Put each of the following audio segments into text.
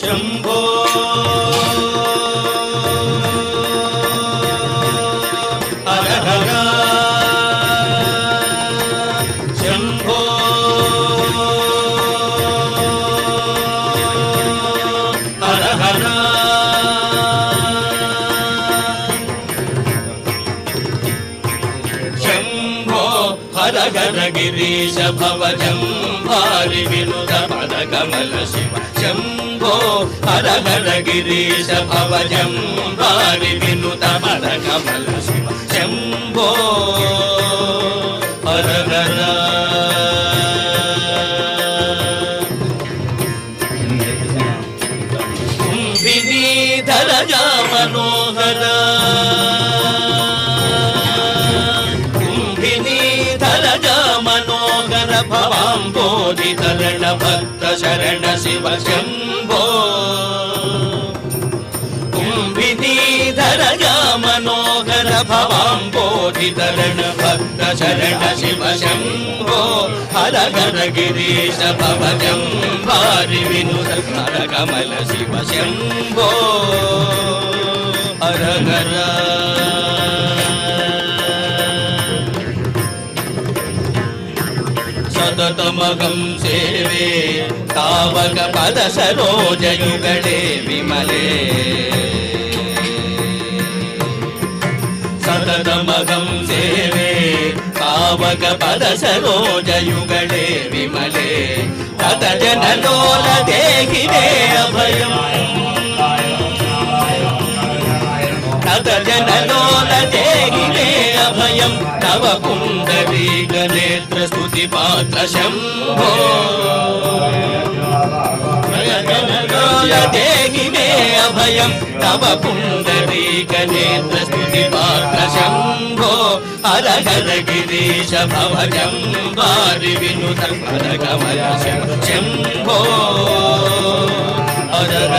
శంభో. హర హర. శంభో. హర హర. శంభో. హర హర గిరీశ భవజం భారి వినుత పద కమల శివ. శంభో హర గిరీశ భవజం వారి వినుత పద కమల శివ మనోహర భవాంబోధి తరణ భక్త శరణ శివ శంభో కుంభినీధర మనోహర భవాంబోధి తరణ భక్త శరణ శివ శంభో హర హర గిరీశ భవజం భారి వినుత హర కమల శివ సేవే తావక పద సరోజయుగడే విమలే సతతమగం సేవే తావక పద సరోజయుగడే విమలే తత జనలోల దేహినే అభయం తత జనలోల దేహినే అభయం తవ పాత్ర శంభో. జనలోల దేహినే అభయం తవ పుండరీక నేత్ర స్తుతి పాత్ర శంభో. హర హర గిరీశ భవజం వారి వినుత పద కమల శంభో. హర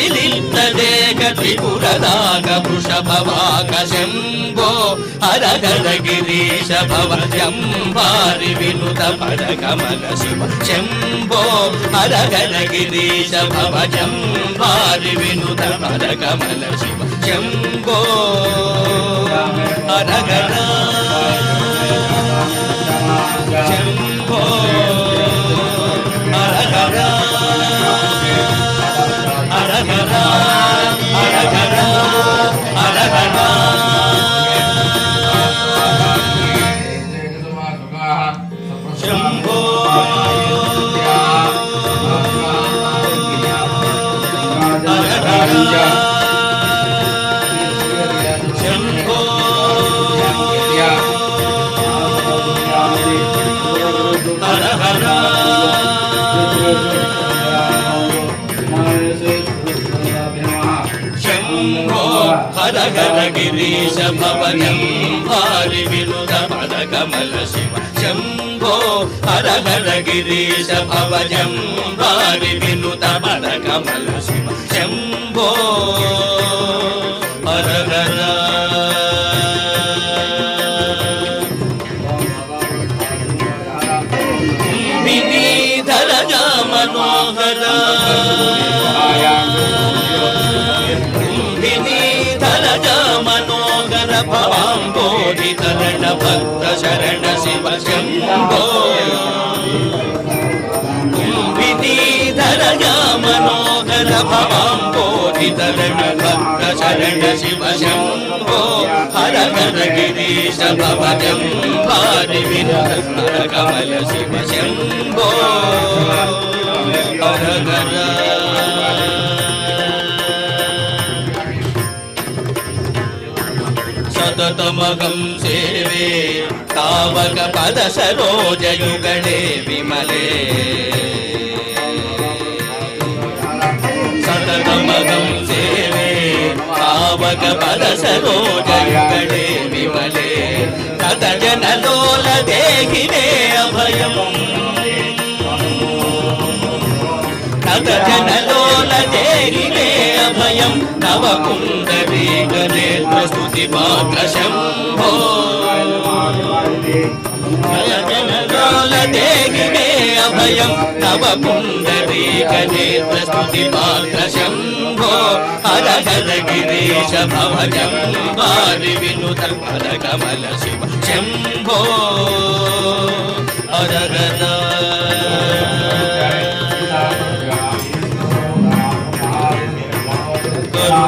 అవలోకయ గజ చర్మ వసన బాలచంద్ర స్థిరచర భూతేశ భూతిలిప్త దేగ త్రిపురదాగ వృషభాగ శంభో. స్థిరచర భూతేశ భూతిలిప్తదేక త్రిపురదాగ వృషభవాక శంభో హరగర గిరీశ భవ జంబారి వినుత పద Ragaraja. గిరీశ భవనం భారి పద కమల శివ. శంభో హర హర గిరీశ భవజం భారి వినుత పద కమల శివ. శంభో హర హర. వినీధర మనోహర భవాంబోధి తరణ భక్త శరణ శివ శంభో వినీధర మనోహర భవాంబోధి తరణ భక్త శరణ శివ శంభో హర హర గిరీశ భవజం భారి వినర కమల శివ శంభో హర హర సతతమగం సేవే తావక పద సరోజయుగళే విమలే. సతతమగం సేవే తావక పద సరోజయుగళే విమలే తత జనలోల దేహినే అభయం తత జనలోల దేహినే అభయం నవ కుండరీక నేత్ర స్తుతి మాత్ర శంభో. జనలోల దేహినే అభయం నవ కుండరీక నేత్ర స్తుతి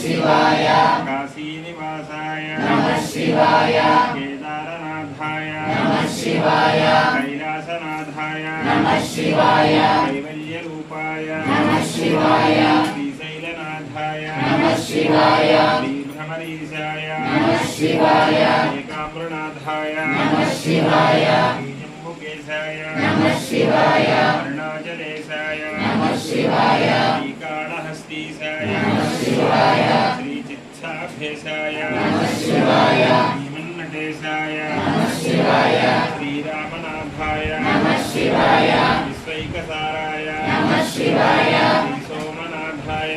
शिवाय। काशी निवासाय नमः शिवाय। केदारनाथाय। नमः शिवाय। कैलासनाथाय। नमः शिवाय। कैवल्य रूपाय नमः शिवाय। श्रीशैलनाथाय। नमः शिवाय। श्रीभ्रमरीशाय नमः शिवाय। एकाम्रनाथाय। नमः शिवाय। नमः शिवाय। अरुणाचलेशाय। नमः शिवाय। श्रीकाणः శివాయ కేదారనాథాయ శ్రీమన్నటేశాయ శ్రీరామనాథాయ విశ్వైకసారాయ శ్రీసోమనాథాయ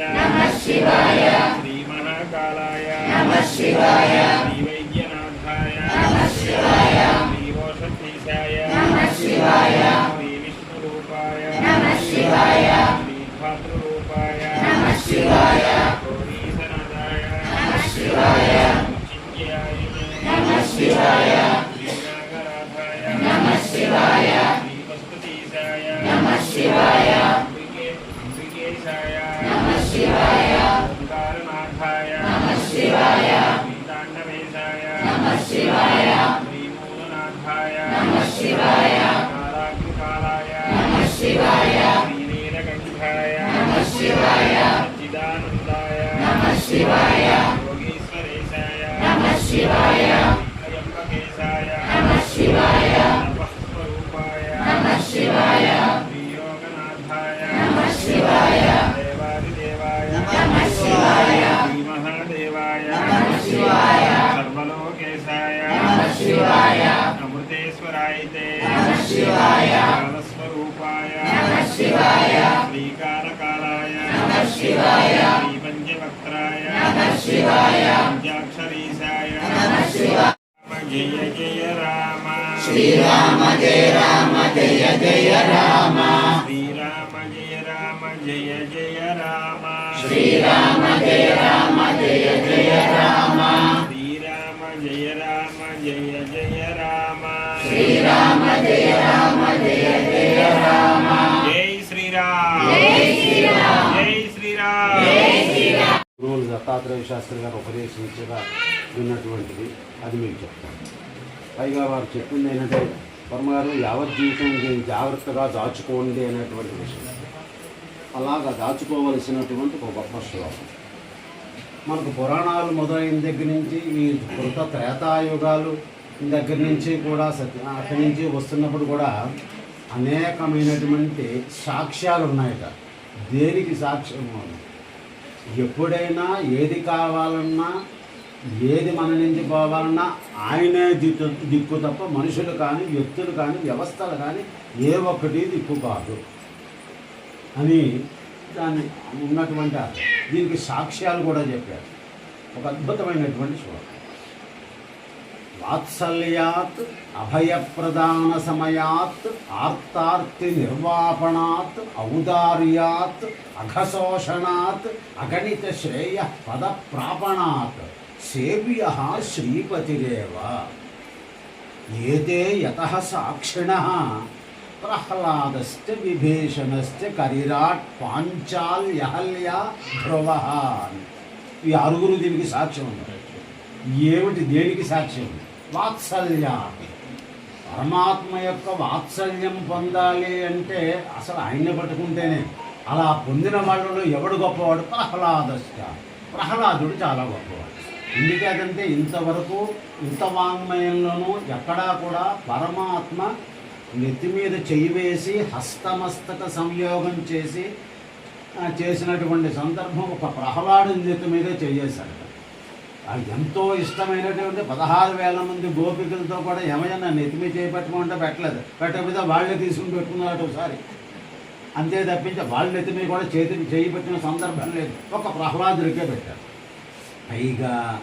శ్రీమహాకాళాయ శివాయ. నమ శివాయ. శ్రీరామ జయ రామ జయ జయ రామ జై శ్రీరామ్ జై శ్రీరామ్ జై శ్రీరామ్ గురువులు దత్తాత్రేయ శాస్త్రి గారు ఉపదేశించగా ఉన్నటువంటిది అది మీకు చెప్తాను పైగా వారు చెప్పింది ఏంటంటే పరమగారు యావత్ జీవితం దీన్ని జాగ్రత్తగా దాచుకోండి అనేటువంటి విషయం అలాగా దాచుకోవలసినటువంటి ఒక గొప్ప శ్లోకం మనకు పురాణాలు మొదలైన దగ్గర నుంచి ఈ కృత త్రేతాయుగాలు దగ్గర నుంచి కూడా సత్య అక్కడి నుంచి వస్తున్నప్పుడు కూడా అనేకమైనటువంటి సాక్ష్యాలు ఉన్నాయట. దేనికి సాక్ష్యం ఎప్పుడైనా ఏది కావాలన్నా ఏది మన నుంచి పోవాలన్నా ఆయనే దిక్కు దిక్కు తప్ప మనుషులు కానీ వ్యక్తులు కానీ వ్యవస్థలు కానీ ఏ ఒక్కటి దిక్కు కాదు. అని దాన్ని ఉన్నటువంటి దీనికి సాక్ష్యాలు కూడా చెప్పారు. ఒక అద్భుతమైనటువంటి శ్లోకం. వాత్సల్యాత్ అభయప్రదాన సమయాత్ ఆర్తార్తి నిర్వాపణాత్ ఔదార్యాత్ అఘశోషణాత్ అగణిత శ్రేయ పద ప్రాపణాత్ సేవ్య శ్రీపతిరేవ. ఏతే యత సాక్షిణ? ప్రహ్లాదశ్చ విభీషణశ్చ కరిరాట్ పాంచాల్యహల్య ధ్రువ ఈ ఆరుగురు దీనికి సాక్ష్యం ఉన్నారు ఏమిటి దేనికి సాక్ష్యం? వాత్సల్య. పరమాత్మ యొక్క వాత్సల్యం పొందాలి అంటే అసలు ఆయన్ని పట్టుకుంటేనే. అలా పొందిన వాళ్ళలో ఎవడు గొప్పవాడు? ప్రహ్లాదశ్చ ప్రహ్లాదుడు చాలా గొప్పవాడు. ఎందుకంటే ఇంతవరకు ఇంత వాంగ్మయంలోనూ ఎక్కడా కూడా పరమాత్మ నెత్తి మీద చెయ్యి వేసి హస్తమస్తక సంయోగం చేసి చేసినటువంటి సందర్భం ఒక ప్రహ్లాడు నెత్తి మీదే చేయేశాడు ఎంతో ఇష్టమైనటువంటి పదహారు వేల మంది గోపికలతో కూడా ఏమైనా నెత్తిమి చేపట్టుకుంటే పెట్టలేదు. పెట్టకపోతే వాళ్ళే తీసుకుని పెట్టుకున్నారు ఒకసారి. అంతే తప్పించి వాళ్ళ నెత్తిమి కూడా చేతిని చేయి పెట్టిన సందర్భం లేదు. ఒక ప్రహ్లాదుడికే పెట్టారు. పైగా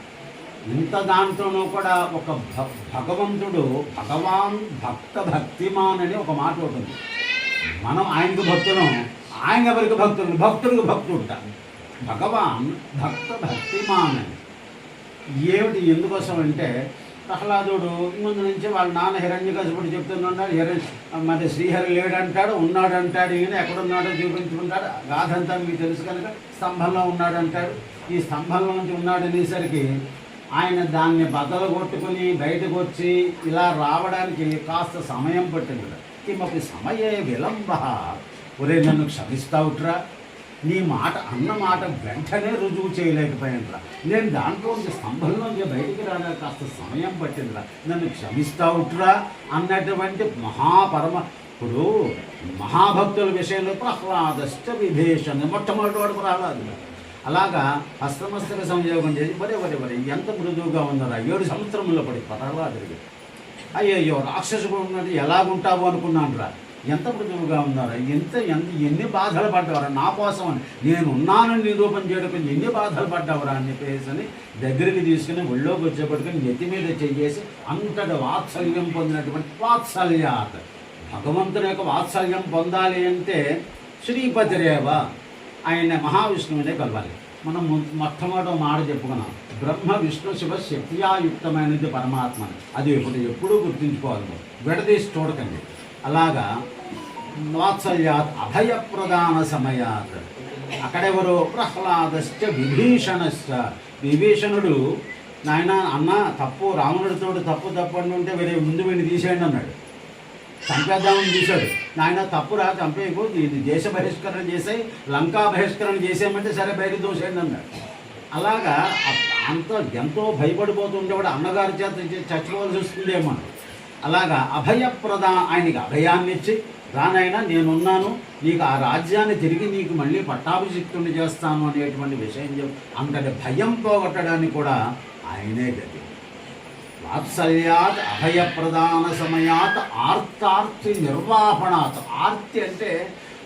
ఇంత దాంట్లోనూ కూడా ఒక భ- భగవంతుడు భగవాన్ భక్త భక్తిమాన్ అని ఒక మాట ఉంటుంది మనం ఆయనకు భక్తులం ఆయన ఎవరికి భక్తులు? భక్తుడికి భక్తుడు భగవాన్ భక్త భక్తిమాన్ అని. ఏమిటి ఎందుకోసం అంటే ప్రహ్లాదుడు ముందు నుంచి వాళ్ళ నాన్న హిరణ్య హిరణ్యకశిపుడు చెప్తున్నాడు హిరణ్ మరి శ్రీహరి లేడంటాడు ఉన్నాడు అంటాడు ఈయన ఎక్కడున్నాడో చూపించుకుంటాడు గాథంతా మీకు తెలుసు కనుక స్తంభంలో ఉన్నాడు అంటాడు ఈ స్తంభంలో నుంచి ఉన్నాడు అనేసరికి ఆయన దాన్ని బద్దలు కొట్టుకుని బయటకు వచ్చి ఇలా రావడానికి కాస్త సమయం పట్టింది. కిమపి సమయే విలంబ. ఒరే నన్ను క్షమిస్తావుట్రా. నీ మాట అన్న మాట వెంటనే రుజువు చేయలేకపోయినరా నేను దాంట్లో నుంచి స్తంభంలోంచి బయటికి రాగా కాస్త సమయం పట్టిందిరా. నన్ను క్షమిస్తావుట్రా అన్నటువంటి మహాపరమ ఇప్పుడు మహాభక్తుల విషయంలో ప్రహ్లాదశ్చ విభీషణ మొట్టమొదటి వాడు ప్రహ్లాదుడు అలాగా హస్తమస్తక సంయోగం చేసి వరే వరే వరే ఎంత మృదువుగా ఉన్నారా ఏడు సంవత్సరంలో పడి ప్రహ్లాదుడికి అయ్యయ్యో రాక్షసుడు ఉన్నది ఎలాగుంటావు అనుకున్నాను రా ఎంత మృదువుగా ఉన్నారా? ఎంత ఎంత ఎన్ని బాధలు పడ్డవరా? నా కోసం అని. నేను ఉన్నానని నిరూపణ చేయడం ఎన్ని బాధలు పడ్డావరా అని చెప్పేసి అని దగ్గరికి తీసుకుని ఒళ్ళోకి వచ్చేపట్టుకుని నెత్తి మీద చేసి అంతటి వాత్సల్యం పొందినటువంటి వాత్సల్యాత్. భగవంతుని యొక్క వాత్సల్యం పొందాలి అంటే శ్రీపతిరేవ ఆయన మహావిష్ణువునే కలవాలి. మనం మొట్టమొదటి మాట చెప్పుకున్నాం. బ్రహ్మ విష్ణు శివ శక్తియాయుక్తమైనది పరమాత్మ అది ఇప్పుడు ఎప్పుడూ గుర్తుంచుకోవాలి. విడదీసి చూడకండి. అలాగా వాత్సల్యాత్ అభయప్రదాన సమయాత్. అక్కడెవరో ప్రహ్లాదశ్చ విభీషణశ్చ. విభీషణుడు నాయన అన్న తప్పు రావణుడితో తప్పు తప్పు అని ఉంటే వేరే ముందు వీడిని తీసేయండి అన్నాడు. చంపేద్దామని తీశాడు. నాయన తప్పురా చంపేయకు. ఇది దేశ బహిష్కరణ చేసే లంకా బహిష్కరణ చేసేయమంటే సరే బయట దోసేయండి అన్నాడు. అలాగా అంత ఎంతో భయపడిపోతుండేవాడు అన్నగారి చేత చ- చచ్చిపోవాల్సి వస్తుందేమో అలాగా అభయప్రదా ఆయనకి అభయాన్ని ఇచ్చి రానైనా నేనున్నాను నీకు ఆ రాజ్యాన్ని తిరిగి నీకు మళ్ళీ పట్టాభిషిక్తుని చేస్తాను అనేటువంటి విషయం చెప్పి అంతటి భయం పోగొట్టడానికి కూడా ఆయనే గతి. వాత్సల్యాత్ అభయప్రదాన సమయాత్ ఆర్తార్తి నిర్వాహణాత్. ఆర్తి అంటే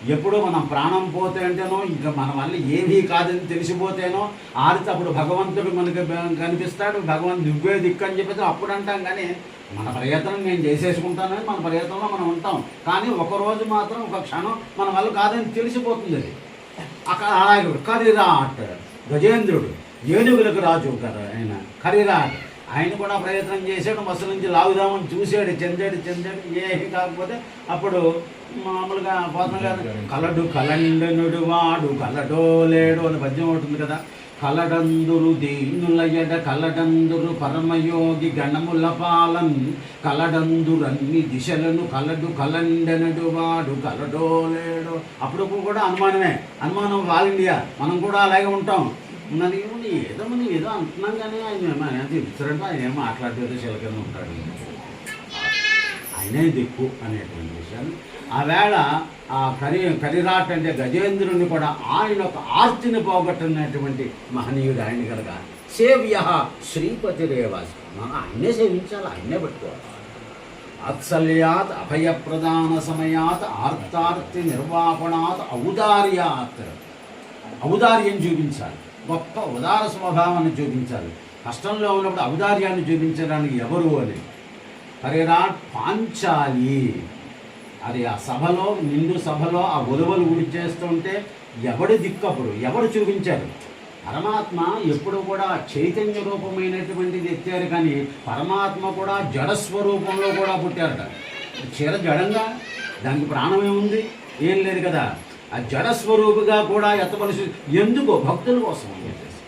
ఎప్పుడు మనం ప్రాణం పోతే అంటేనో ఇంకా మన వల్ల ఏమీ కాదని తెలిసిపోతేనో ఆడితే అప్పుడు భగవంతుడు మనకి కనిపిస్తాడు. భగవంతుడు నువ్వే దిక్కు అని చెప్పేసి అప్పుడు అంటాం కానీ మన ప్రయత్నం నేను చేసేసుకుంటానని మన ప్రయత్నంలో మనం ఉంటాం. కానీ ఒకరోజు మాత్రం ఒక క్షణం మన వల్ల కాదని తెలిసిపోతుంది అది. అక్కడ అలాగే కరిరాట్ గజేంద్రుడు ఏనుగులకు రాజు గారు ఆయన కరిరాట్. ఆయన కూడా ప్రయత్నం చేశాడు మసలు నుంచి లాగుదామని చూశాడు చెందాడు చెందాడు ఏమి కాకపోతే అప్పుడు మామూలుగా పోతన గారు కలడు కలండనుడు వాడు కలడోలేడు అని పద్యం ఉంటుంది కదా. కలడందురు దీనులయడ కలడందురు పరమయోగి గణముల కలడందురు కలడందురన్ని దిశలను కలడు కలండనడు వాడు కలడోలేడు అప్పుడప్పుడు కూడా అనుమానమే. అనుమానం వాల్ ఇండియా. మనం కూడా అలాగే ఉంటాం. ఉన్నది ఏదో మనం ఏదో అంటున్నాం కానీ ఆయన ఏమో ఆయన తెలుస్తారంటే ఆయన ఏం మాట్లాడేదో చిలకని ఉంటాడు. ఆయనే దిక్కు అనేటువంటి విషయాన్ని ఆవేళ ఆ కరి కరిరాట్ అంటే గజేంద్రుని కూడా ఆయన ఒక ఆస్తిని పోగొట్టినటువంటి మహనీయుడు ఆయన కనుక. సేవ్య శ్రీపతి రేవాసి మనం ఆయనే సేవించాలి ఆయనే పట్టుకోవాలి. వాత్సల్యాత్ అభయప్రదాన సమయాత్ ఆర్తార్తి నిర్వాపణాత్ ఔదార్యాత్. ఔదార్యం చూపించాలి గొప్ప ఉదార స్వభావాన్ని చూపించాలి. కష్టంలో ఉన్నప్పుడు ఔదార్యాన్ని చూపించడానికి ఎవరు అని? హరిరాట్ పాంచాలి. అది ఆ సభలో నిండు సభలో ఆ ఒలువలు గుడి చేస్తుంటే దిక్కప్పుడు ఎవడు చూపించారు పరమాత్మ ఎప్పుడు కూడా చైతన్య రూపమైనటువంటిది ఎత్తారు కానీ పరమాత్మ కూడా జడస్వరూపంలో కూడా పుట్టారట. చీర జడంగా? దానికి ప్రాణం ఏముంది? ఏం లేదు కదా. ఆ జడస్వరూపిగా కూడా ఎత్తవలసి ఎందుకో భక్తుల కోసం అని చెప్పేసి.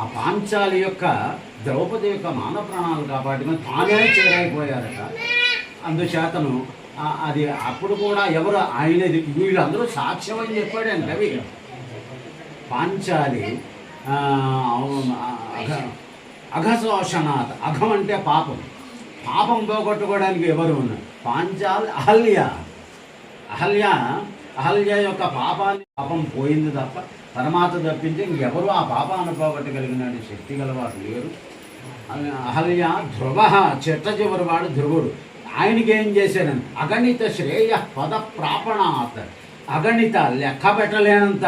ఆ పాంచాలి యొక్క ద్రౌపది యొక్క మాన ప్రాణాలు కాబట్టి తానే చేరైపోయారట. అందుచేతను అది అప్పుడు కూడా ఎవరు ఆయన వీళ్ళందరూ సాక్ష్యం అని చెప్పాడు ఆయన కవి పాంచాలి ఆ, అఘ అఘశోషణాత్ అఘం అంటే పాపం. పాపం పోగొట్టుకోవడానికి ఎవరు ఉన్నారు? పాంచాల్ అహల్య. అహల్య అహల్య యొక్క పాపాన్ని పాపం పోయింది తప్ప పరమాత్మ తప్పించి ఇంకెవరు ఆ పాపాన్ని పోగొట్టగలిగిన శక్తి గలవారు లేరు. అహల్య ధ్రువ చెట్ట చివరి వాడు ధ్రువుడు. ఆయనకి ఏం చేశానని అగణిత శ్రేయ పద ప్రాపణాత్. అగణిత లెక్క పెట్టలేనంత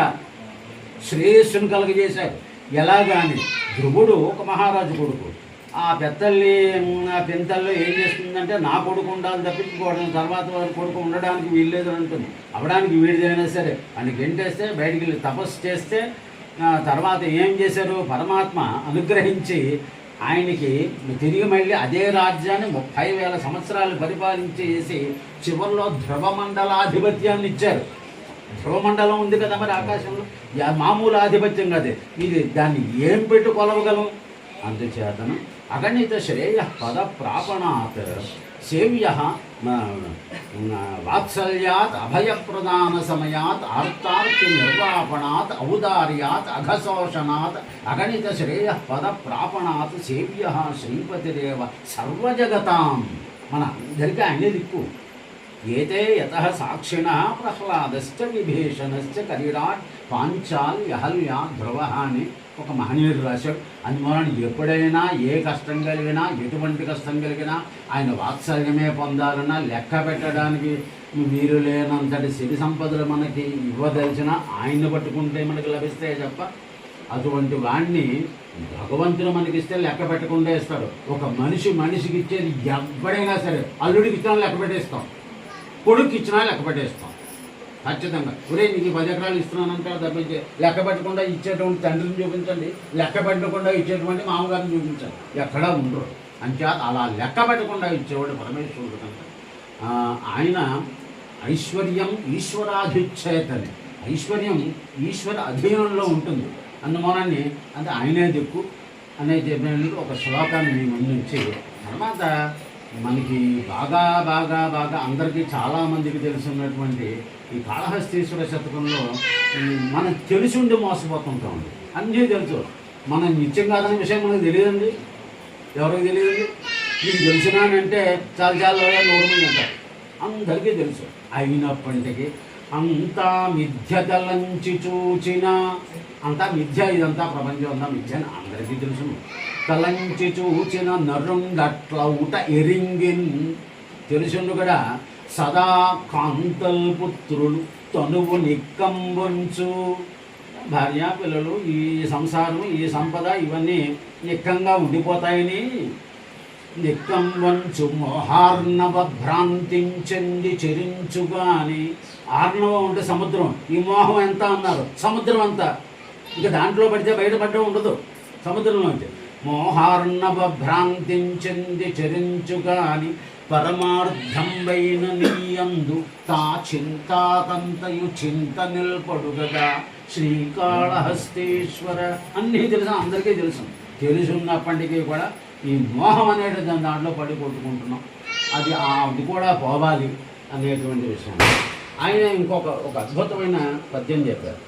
శ్రేయస్సును కలుగజేశారు ఎలాగాని ధ్రువుడు ఒక మహారాజు కొడుకు. ఆ పెద్దల్ని ఆ పెంతల్లో ఏం చేస్తుందంటే నా కొడుకు ఉండాలి తప్పించుకోవడం తర్వాత వారి కొడుకు ఉండడానికి వీల్లేదు అంటుంది. అవడానికి వీడిదైనా సరే అని గెంటేస్తే బయటికి వెళ్ళి తపస్సు చేస్తే తర్వాత ఏం చేశారు? పరమాత్మ అనుగ్రహించి ఆయనకి తిరిగి మళ్ళీ అదే రాజ్యాన్ని ముప్పై వేల సంవత్సరాలు పరిపాలించేసి చివరిలో ధ్రువమండలాధిపత్యాన్ని ఇచ్చారు. ధ్రువమండలం ఉంది కదా మరి ఆకాశంలో? మామూలు ఆధిపత్యం కాదే. ఇది దాన్ని ఏం పెట్టు కొలవగలం అందుచేతను అగణిత శ్రేయ పద ప్రాపణాత్ సేవ్య వాత్సల్యాత్ అభయప్రదాన సమయాత్ ఆర్తార్తి నిర్వాపణాత్ ఔదార్యాత్ అఘశోషణాత్ అగణిత శ్రేయ పద ప్రాపణాత్ సేవ్య శ్రీపతిరేవ సర్వజగతాం మన అందరికీ ఆయనే దిక్కు ఏతే యత సాక్షిణ ప్రహ్లాదశ్చ విభీషణశ్చ కరిరాట్ పాంచాల్ యహల్య ధ్రువ అని ఒక మహనీయుడు రాశాడు. అందువలన ఎప్పుడైనా ఏ కష్టం కలిగినా ఎటువంటి కష్టం కలిగినా ఆయన వాత్సల్యమే పొందాలన్నా లెక్క పెట్టడానికి మీరు లేనంతటి సిరి సంపదలు మనకి ఇవ్వదలిచిన ఆయన్ని పట్టుకుంటే మనకి లభిస్తాయి తప్ప అటువంటి వాణ్ణి భగవంతుడు మనకి ఇస్తే లెక్క పెట్టకుండా ఇస్తాడు. ఒక మనిషి మనిషికి ఇచ్చేది ఎవ్వడైనా సరే అల్లుడికి ఇచ్చినా లెక్క పెట్టేస్తాం. కొడుకు ఇచ్చినా లెక్క పెట్టేస్తాం. ఖచ్చితంగా ఒరే నీకు పది ఎకరాలు ఇస్తున్నానంటే తప్పించి లెక్క పెట్టకుండా ఇచ్చేటువంటి తండ్రిని చూపించండి. లెక్క పెట్టకుండా ఇచ్చేటువంటి మామగారిని చూపించండి. ఎక్కడా ఉండరు. అంచేత అలా లెక్క పెట్టకుండా ఇచ్చేవాడు పరమేశ్వరుడు కనుక. ఆయన ఐశ్వర్యం ఈశ్వరాధిచ్చేతని. ఐశ్వర్యం ఈశ్వర అధీనంలో ఉంటుంది. అందుమూలాన్ని అంటే ఆయనే దిక్కు. అనే చెప్పిన ఒక శ్లోకాన్ని మీ ముందు నుంచి తర్వాత మనకి బాగా బాగా బాగా అందరికీ చాలామందికి తెలుసున్నటువంటి ఈ కాళహస్తీశ్వర శతకంలో మనకు మనం తెలిసి ఉండి మోసపోతుంటాం అన్నీ తెలుసు. మనం నిత్యం కాదనే విషయం మనకు తెలియదండి. ఎవరికి తెలియదు? నీకు తెలిసినానంటే చాలా చాలా నూరు మంది అంటారు. అందరికీ తెలుసు. అయినప్పటికీ అంతా మిథ్య తలంచి చూచిన అంతా మిథ్య ఇదంతా ప్రపంచం అంతా మిథ్య అని అందరికీ తెలుసును. తలంచి చూచిన నరుండట్లౌట ఎరింగిన్. తెలుసుండు కూడా సదా కాంతల్ పుత్రులు తనువు నిక్కంబొంచు. భార్య పిల్లలు ఈ సంసారం ఈ సంపద ఇవన్నీ నిక్కంగా ఉండిపోతాయని. నిక్కంబంచు మోహార్ణవ భ్రాంతించండి చెరించుగాని. ఆర్ణవం ఉంటే సముద్రం. ఈ మోహం ఎంత అన్నారు? సముద్రం అంతా. ఇక దాంట్లో పడితే బయటపడడం ఉండదు. సముద్రంలో అంటే మోహార్ణవ భ్రాంతించంది చెరించుగాని పరమార్థం వైన నీయందు తా చింతాకంతయు చింత నిల్పడుగగా శ్రీకాళహస్తీశ్వర అన్నీ తెలుసు అందరికీ తెలుసు. తెలుసున్నప్పటికీ కూడా ఈ మోహం అనేది దాని దాంట్లో పడి కొట్టుకుంటున్నాం. అది అది కూడా పోవాలి అనేటువంటి విషయం. ఆయన ఇంకొక ఒక అద్భుతమైన పద్యం చెప్పారు.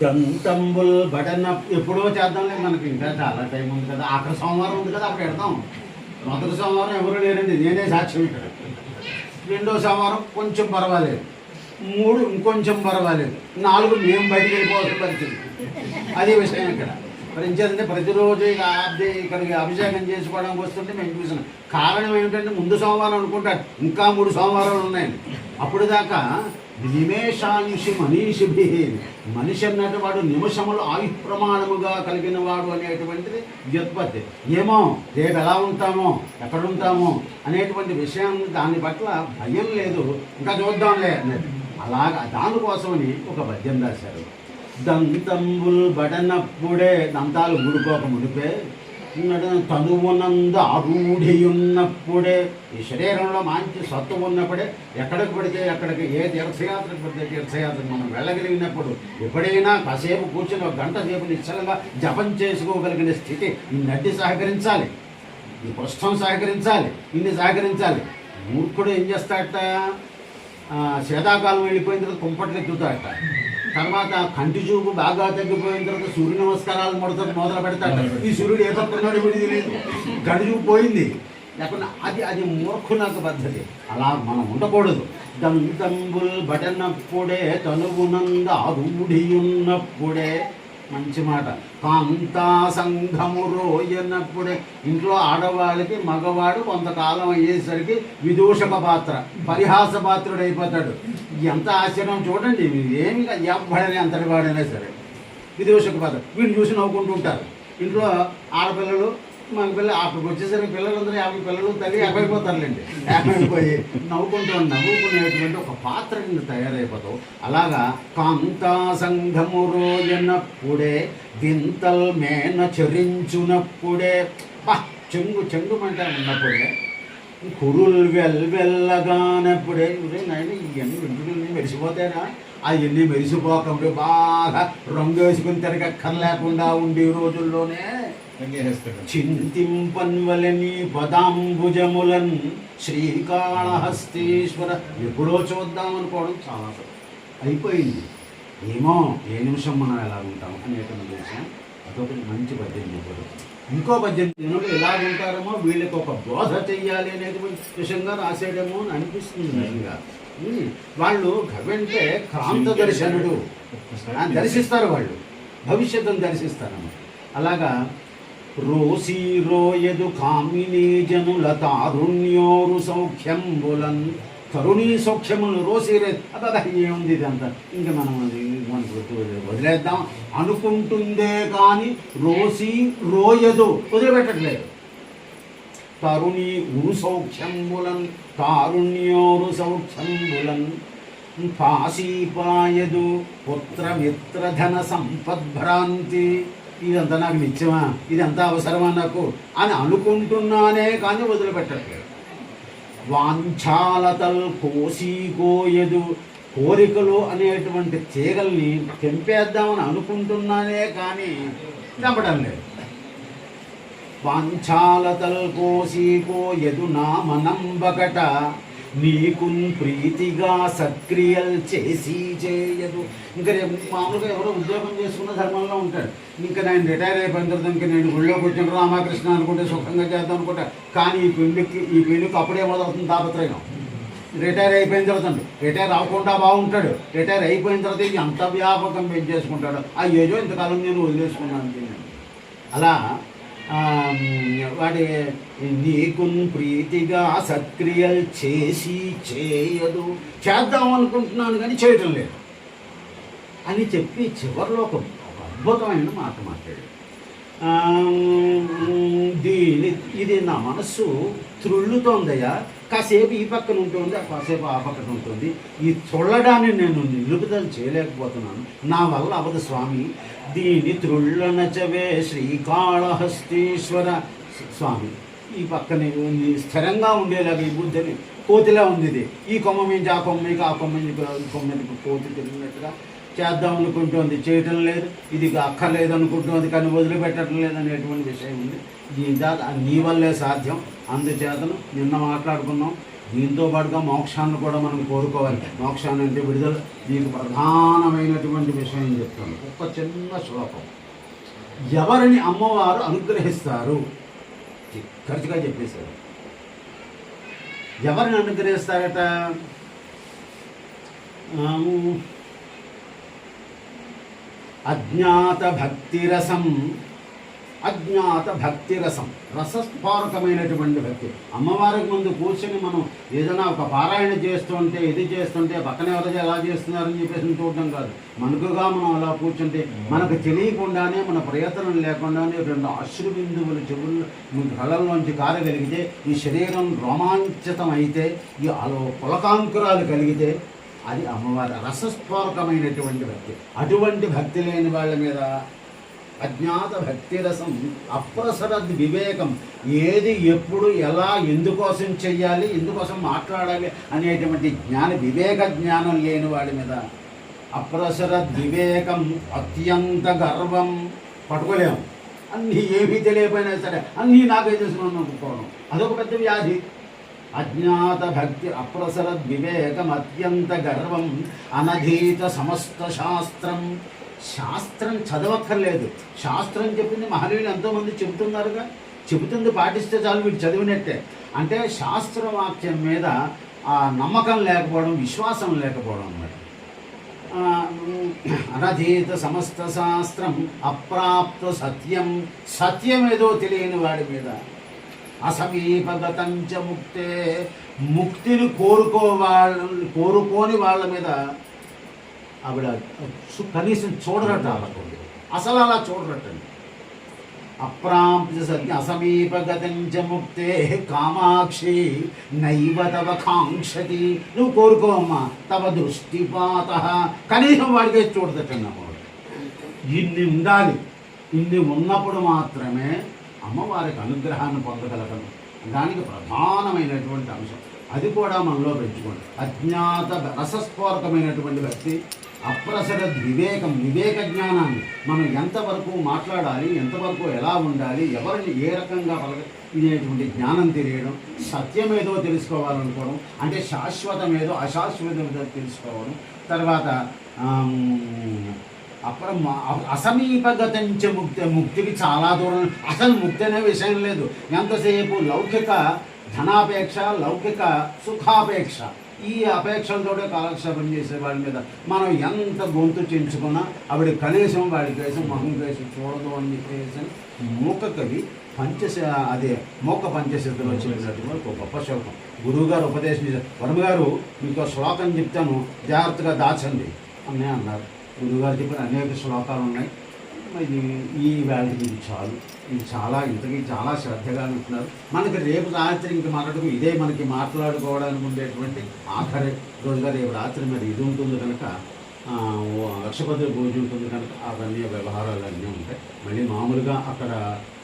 దంతంబుల్ బటన్ ఎప్పుడో చేద్దాంలే మనకి. ఇంకా చాలా టైం ఉంది కదా. అక్కడ సోమవారం ఉంది కదా అక్కడ పెడతాం. మొదటి సోమవారం ఎవరు లేరండి? నేనే సాక్ష్యం ఇక్కడ. రెండో సోమవారం కొంచెం పర్వాలేదు. మూడు ఇంకొంచెం పర్వాలేదు. నాలుగు మేము బయటికి వెళ్ళిపోవాల్సిన పరిస్థితి. అదే విషయం ఇక్కడ. మరి ఇంకేదంటే ప్రతిరోజు ఇక అద్దె ఇక్కడికి అభిషేకం చేసుకోవడానికి వస్తుంటే మేము చూసినాం కారణం ఏమిటంటే ముందు సోమవారం అనుకుంటారు. ఇంకా మూడు సోమవారాలు ఉన్నాయండి అప్పుడు దాకా నిమేషాంశి మనీషిభి మనిషి అన్నట్టు వాడు నిమిషములు ఆయు ప్రమాణముగా కలిగిన వాడు అనేటువంటిది వ్యుత్పత్తి ఏమో రేపు ఎలా ఉంటామో ఎక్కడుంటామో అనేటువంటి విషయం దాని పట్ల భయం లేదు. ఇంకా చూద్దాంలే అన్నది. అలాగా దానికోసమని ఒక పద్యం రాశారు. దంతంబుల్ బడనప్పుడే దంతాలు ఊడుకోక ముడిపే తనువునందు ఆరూఢియున్నప్పుడే. ఈ శరీరంలో మంచి సత్తు ఉన్నప్పుడే ఎక్కడికి పడితే ఎక్కడికి ఏ తీర్థయాత్రకు పడితే తీర్థయాత్రకు మనం వెళ్ళగలిగినప్పుడు ఎప్పుడైనా కాసేపు కూర్చొని ఒక గంట సేపు నిశ్చలంగా జపం చేసుకోగలిగిన స్థితి ఈ నడ్డి సహకరించాలి. ఈ పుష్టం సహకరించాలి ఇన్ని సహకరించాలి. మూర్ఖుడు ఏం చేస్తాడట? ఆ, శీతాకాలం వెళ్ళిపోయిన తర్వాత కుంపట్లు ఎక్కుతాడట తర్వాత కంటి చూపు బాగా తగ్గిపోయిన తర్వాత సూర్య నమస్కారాలు మొదలు మొదలు పెడతాడు ఈ సూర్యుడు ఏ పక్కన్నాడు తెలియదు కంటి చూపు పోయింది. లేకుండా అది అది మూర్ఖునకు పద్ధతి. అలా మనం ఉండకూడదు. దంతంబుల్ బటనప్పుడే తనుగునంద ఆరుడియున్నప్పుడే మంచి మాట. కాంతా సంఘము రోయనప్పుడే. ఇంట్లో ఆడవాళ్ళకి మగవాడు కొంతకాలం అయ్యేసరికి విదూషక పాత్ర పరిహాస పాత్రుడు అయిపోతాడు ఎంత ఆశ్చర్యం చూడండి ఏమి ఎవడని అంతటి వాడైనా సరే. విదూషక పదం వీళ్ళు చూసి నవ్వుకుంటూ ఉంటారు. ఇంట్లో ఆడపిల్లలు మన పిల్ల అక్కడికి వచ్చేసరికి పిల్లలందరూ యాభై పిల్లలు తల్లి యాభై పోతారులేండి యాభై పోయి నవ్వుకుంటూ నవ్వుకునేటువంటి ఒక పాత్ర కింద తయారైపోతావు. అలాగా కాంతా సంఘము రోజునప్పుడే దింతల్ మేన చరించునప్పుడే బా చెంగు చెంగు మంట ఉన్నప్పుడే కురులు వెల్వెల్లగానప్పుడే ఒరే నాయన ఇవన్నీ వెంట్రుకలు మెరిసిపోతాయినా అవన్నీ మెరిసిపోకుండా బాగా రంగు వేసుకుని తిరగక్కర్లేకుండా ఉండే రోజుల్లోనే చింతింపన్వలని పదాంబుజములన్ శ్రీకాళహస్తీశ్వర. ఎప్పుడో చూద్దాం అనుకోవడం చాలా. అయిపోయింది. ఏమో ఏ నిమిషం మనం ఎలా ఉంటాం అనేటువంటి విషయం అదొకటి మంచి పద్యం చెప్పారు ఇంకో పద్యం జనులు ఎలా ఉంటారేమో వీళ్ళకి ఒక బోధ చెయ్యాలి అనేటువంటి విషయంగా రాసేయడమో అని అనిపిస్తుంది నిజంగా. వాళ్ళు కవంటే క్రాంత దర్శనుడు. దర్శిస్తారు వాళ్ళు. భవిష్యత్తును దర్శిస్తారన్నమాట అలాగా రోసి రోయదు కామినీ జనుల తారుణ్యోరు సౌఖ్యంబులన్ తరుణీ సౌఖ్యములు రోసి రే అబ్బా ఏముంది ఇదంతా? ఇంకా మనం అది వదిలేద్దాం. అనుకుంటుందే కానీ రోసి రోయదు. వదిలిపెట్టట్లేదు. తరుణి ఉరు సౌఖ్యంబులన్ తారుణ్యోరు సౌఖ్యంబులన్ పాశీపాయదు పుత్రమిత్రధన సంపద్భ్రాంతి. ఇదంతా నాకు నిత్యమా? ఇదంతా అవసరమా నాకు? అని అనుకుంటున్నానే కానీ వదిలిపెట్టట్లేదు. వాంఛాలతల్ కోసి కోయదు కోరికలు అనేటువంటి తీగల్ని తెంపేద్దామని అనుకుంటున్నానే కానీ తెంపడం లేదు. వాంఛాలతల్ కోసి ఎదు నా మనంబకట నీకున్ ప్రీతిగా సక్రియల్ చేసి చేయదు. ఇంకా రేపు మామూలుగా ఎవరో ఉద్యోగం చేసుకున్న ధర్మంలో ఉంటాడు ఇంకా నేను రిటైర్ అయిపోయిన తర్వాత ఇంకా నేను గుళ్ళో కూర్చొని రామకృష్ణ అనుకుంటే సుఖంగా చేద్దాం అనుకుంటా. కానీ ఈ పెళ్ళికి ఈ పెళ్ళికి అప్పుడే మొదలవుతుంది తాపత్రయం. రిటైర్ అయిపోయిన తర్వాత అండి. రిటైర్ అవ్వకుండా బాగుంటాడు. రిటైర్ అయిపోయిన తర్వాత ఇది ఎంత వ్యాపకం పెంచేసుకుంటాడు. ఆ ఏదో ఇంతకాలం నేను వదిలేసుకున్నాను దీన్ని. అలా వాడి నీకు ప్రీతిగా సత్క్రియలు చేసి చేయదు. చేద్దాం అనుకుంటున్నాను కానీ చేయటం లేదు. అని చెప్పి చివరిలో ఒక అద్భుతమైన మాట మాట్లాడాడు. దీని ఇది నా మనస్సు త్రుళ్ళుతోందయ్యా. కాసేపు ఈ పక్కన ఉంటుంది కాసేపు ఆ పక్కన ఉంటుంది. ఈ త్రుళ్ళడాన్ని నేను నిలుపుదల చేయలేకపోతున్నాను. నా వల్ల అవదు స్వామి. దీని త్రుళ్ళనచవే శ్రీకాళహస్తీశ్వర స్వామి. ఈ పక్కనే ఉంది స్థిరంగా ఉండేలాగా ఈ బుద్ధిని కోతిలా ఉంది ఇది. ఈ కొమ్మ మించి ఆ కొమ్మ మీదకి ఆ కొమ్మ మించి కొమ్మ కోతి తిరిగినట్టుగా చేద్దాం అనుకుంటుంది. చేయటం లేదు. ఇది అక్కర్లేదు అనుకుంటుంది కానీ వదిలిపెట్టడం లేదు అనేటువంటి విషయం ఉంది. దీని చేత నీ వల్లే సాధ్యం. అందుచేతను నిన్న మాట్లాడుకున్నాం. దీంతో పాటుగా మోక్షాన్ని కూడా మనం కోరుకోవాలి. మోక్షాన్ని అంటే విడుదల. దీనికి ప్రధానమైనటువంటి విషయం చెప్తాను ఒక చిన్న శ్లోకం. ఎవరిని అమ్మవారు అనుగ్రహిస్తారు? ఖర్చుగా చెప్పేశారు. ఎవరిని అనుగ్రహిస్తారట? అజ్ఞాతభక్తిరసం. అజ్ఞాత భక్తిరసం అజ్ఞాత భక్తిరసం రసస్ఫారకమైనటువంటి భక్తి. అమ్మవారికి ముందు కూర్చొని మనం ఏదైనా ఒక పారాయణ చేస్తుంటే ఇది చేస్తుంటే పక్కన ఎవరైతే ఎలా చేస్తున్నారని చెప్పేసి చూడడం కాదు. మనకుగా మనం అలా కూర్చుంటే మనకు తెలియకుండానే మన ప్రయత్నం లేకుండానే రెండు అశ్రు బిందువులు చెవులు కళ్ళల్లోంచి కారగలిగితే ఈ శరీరం రోమాంచితం అయితే ఈ అలో పులకాంకురాలు కలిగితే అది అమ్మవారి రసస్ఫోరకమైనటువంటి భక్తి. అటువంటి భక్తి లేని వాళ్ళ మీద అజ్ఞాత భక్తి రసం అప్రసరద్ వివేకం ఏది ఎప్పుడు ఎలా ఎందుకోసం చెయ్యాలి ఎందుకోసం మాట్లాడాలి అనేటువంటి జ్ఞాన వివేక జ్ఞానం లేని వాడి మీద అప్రసరద్ వివేకం అత్యంత గర్వం పట్టుకోలేము. అన్నీ ఏమీ తెలియకపోయినా సరే అన్నీ నాకే తెలుసుకున్నాను అనుకోవడం అదొక పెద్ద వ్యాధి. అజ్ఞాతభక్తి అప్రసరద్ వివేకం అత్యంత గర్వం అనధీత సమస్త శాస్త్రం శాస్త్రం చదవక్కర్లేదు. శాస్త్రం చెప్పింది మహనీయులు ఎంతోమంది చెబుతున్నారుగా. చెబుతుంది పాటిస్తే చాలు వీడు చదివినట్టే. అంటే శాస్త్రవాక్యం మీద ఆ నమ్మకం లేకపోవడం విశ్వాసం లేకపోవడం అన్నమాట. అనధీత సమస్త శాస్త్రం అప్రాప్త సత్యం సత్యం ఏదో తెలియని వాడి మీద అసమీపగతం చ ముక్తే. ముక్తిని కోరుకోవాళ్ళ కోరుకోని వాళ్ళ మీద ఆవిడ కనీసం చూడరట అనుకోండి అసలు అలా చూడరటండి అప్రాప్త సత్య అసమీపగతం చ ముక్తే. కామాక్షి నైవ తవ కాంక్షతి. నువ్వు కోరుకోమ్మా తవ దృష్టిపాత. కనీసం వాడికే చూడదటండి అమ్మవాడు ఇన్ని ఉండాలి. ఇన్ని ఉన్నప్పుడు మాత్రమే అమ్మవారికి అనుగ్రహాన్ని పొందగలగను దానికి ప్రధానమైనటువంటి అంశం. అది కూడా మనలో పెంచుకోండి. అజ్ఞాత రసస్ఫోరకమైనటువంటి వ్యక్తి అప్రసర వివేకం వివేక జ్ఞానాన్ని మనం ఎంతవరకు మాట్లాడాలి ఎంతవరకు ఎలా ఉండాలి ఎవరిని ఏ రకంగా పలక ఇదేటువంటి జ్ఞానం తెలియడం సత్యమేదో తెలుసుకోవాలనుకోవడం అంటే శాశ్వతమేదో అశాశ్వతమేదో తెలుసుకోవడం తర్వాత అప్పుడు మ- అసమీపగతించే ముక్తి ముక్తికి చాలా దూరం. అసలు ముక్తి అనే విషయం లేదు. ఎంతసేపు? లౌకిక ధనాపేక్ష లౌకిక సుఖాపేక్ష. ఈ అపేక్షలతోనే కాలక్షేపం చేసే వాడి మీద మనం ఎంత గొంతు చెంచుకున్నా ఆవిడ కనీసం వాడి కేసం మహం కేసు చూడదు అని చెప్పేసి మూక కవి పంచశ అదే మోక పంచశతిలో చెప్పినటువంటి ఒక గొప్ప శ్లోకం. గురువు గారు ఉపదేశం చేశారు. వర్మ గారు మీకు శ్లోకం చెప్తాను. జాగ్రత్తగా దాచండి. అని అన్నారు. గురువుగారు కూడా అనేక శ్లోకాలు ఉన్నాయి ఇది ఈ వ్యాధికి ఇది చాలు. ఇది చాలా ఇంతకీ చాలా శ్రద్ధగా ఉంటున్నారు మనకి రేపు రాత్రి ఇంక మనకు ఇదే మనకి మాట్లాడుకోవడానికి ఉండేటువంటి ఆఖరి రోజుగా రేపు రాత్రి మరి ఇది ఉంటుంది కనుక లక్షపతి పూజ ఉంటుంది కనుక అవన్నీ వ్యవహారాలు అన్నీ ఉంటాయి. మళ్ళీ మామూలుగా అక్కడ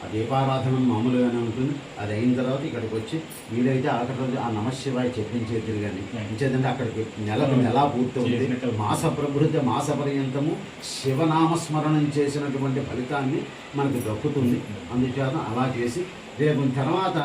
ఆ దీపారాధన మామూలుగానే ఉంటుంది. అది అయిన తర్వాత ఇక్కడికి వచ్చి వీలైతే ఆఖరి రోజు ఆ నమశివాయ చెప్పించేది కానీ ఇంచేదంటే అక్కడికి నెలకు నెల పూర్తవుతుంది. మాస ప్రభృత మాస పర్యంతము శివనామస్మరణం చేసినటువంటి ఫలితాన్ని మనకు దక్కుతుంది. అందుచేత అలా చేసి రేపు తర్వాత